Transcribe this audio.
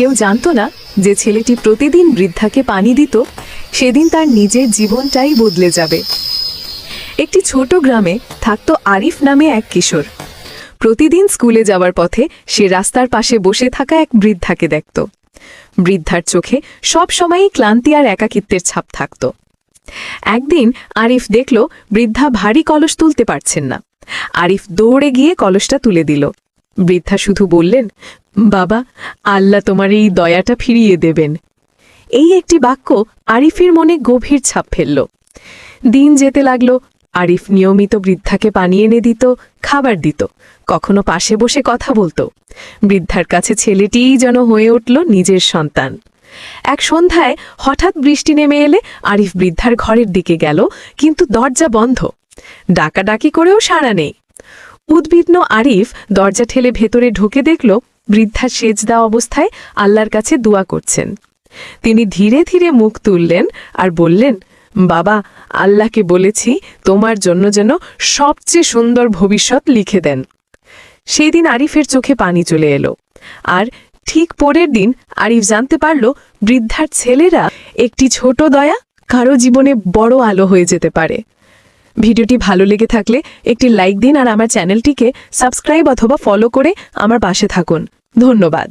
কেউ জানতো না যে ছেলেটি প্রতিদিন বৃদ্ধাকে পানি দিত, সেদিন তার নিজের জীবনটাই বদলে যাবে। একটি ছোট গ্রামে থাকতো আরিফ নামে এক কিশোর। প্রতিদিন স্কুলে যাওয়ার পথে সে রাস্তার পাশে বসে থাকা এক বৃদ্ধাকে দেখত। বৃদ্ধার চোখে সব সময়ই ক্লান্তি আর একাকিত্বের ছাপ থাকত। একদিন আরিফ দেখল, বৃদ্ধা ভারী কলস তুলতে পারছেন না। আরিফ দৌড়ে গিয়ে কলসটা তুলে দিল। বৃদ্ধা শুধু বললেন বাবা, আল্লাহ তোমার এই দয়াটা ফিরিয়ে দেবেন। এই একটি বাক্য আরিফের মনে গভীর ছাপ ফেলল। দিন যেতে লাগল, আরিফ নিয়মিত বৃদ্ধাকে পানি এনে দিত, খাবার দিত, কখনো পাশে বসে কথা বলতো। বৃদ্ধার কাছে ছেলেটিই যেন হয়ে উঠল নিজের সন্তান। এক সন্ধ্যায় হঠাৎ বৃষ্টি নেমে এলে আরিফ বৃদ্ধার ঘরের দিকে গেল, কিন্তু দরজা বন্ধ। ডাকাডাকি করেও সাড়া নেই। উদ্বিগ্ন আরিফ দরজা ঠেলে ভেতরে ঢুকে দেখল বৃদ্ধা সেজদা অবস্থায় আল্লাহর কাছে দোয়া করছেন। তিনি ধীরে ধীরে মুখ তুললেন আর বললেন, বাবা, আল্লাহকে বলেছি তোমার জন্য যেন সবচেয়ে সুন্দর ভবিষ্যৎ লিখে দেন। সেই দিন আরিফের চোখে পানি চলে এলো। আর ঠিক পরের দিন আরিফ জানতে পারল বৃদ্ধার ছেলেরা একটি ছোট দয়া কারও জীবনে বড় আলো হয়ে যেতে পারে। ভিডিওটি ভালো লেগে থাকলে একটি লাইক দিন আর আমার চ্যানেলটিকে সাবস্ক্রাইব অথবা ফলো করে আমার পাশে থাকুন। ধন্যবাদ।